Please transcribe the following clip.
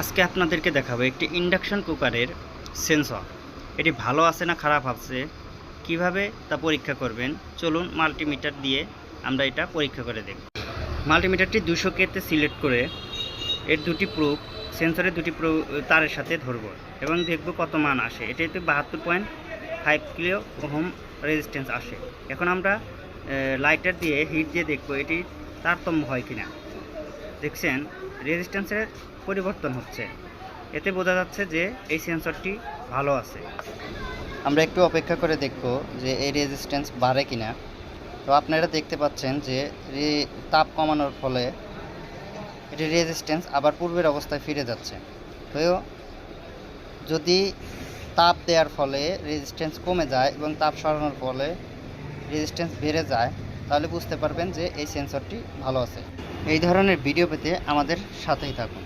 আজকে আপনাদেরকে দেখাবো একটি ইন্ডাকশন কুকারের সেন্সর এটি ভালো আছে না খারাপ আছে? কীভাবে তা পরীক্ষা করবেন? চলুন মাল্টিমিটার দিয়ে আমরা এটা পরীক্ষা করে দেখব মাল্টিমিটারটি দুশো কেতে সিলেক্ট করে এর দুটি প্রুফ সেন্সরের দুটি তারের সাথে ধরব এবং দেখব কত মান আসে। এটাতে বাহাত্তর point five kilo ohm resistance আসে। এখন আমরা লাইটার দিয়ে হিট দিয়ে দেখব এটি তারতম্য হয় কিনা। দেখছেন রেজিস্ট্যান্সের পরিবর্তন হচ্ছে। এতে বোঝা যাচ্ছে যে এই সেন্সরটি ভালো আছে। আমরা একটু অপেক্ষা করে দেখব যে এই রেজিস্ট্যান্স বাড়ে কিনা। তো আপনারা দেখতে পাচ্ছেন যে তাপ কমানোর ফলে এটি রেজিস্ট্যান্স আবার পূর্বের অবস্থায় ফিরে যাচ্ছে। তো যদি তাপ দেওয়ার ফলে রেজিস্ট্যান্স কমে যায় এবং তাপ সরানোর ফলে রেজিস্ট্যান্স বেড়ে যায়, তাহলে বুঝতে পারবেন যে এই সেন্সরটি ভালো আছে। এই ধরনের ভিডিও পেতে আমাদের সাথেই থাকুন।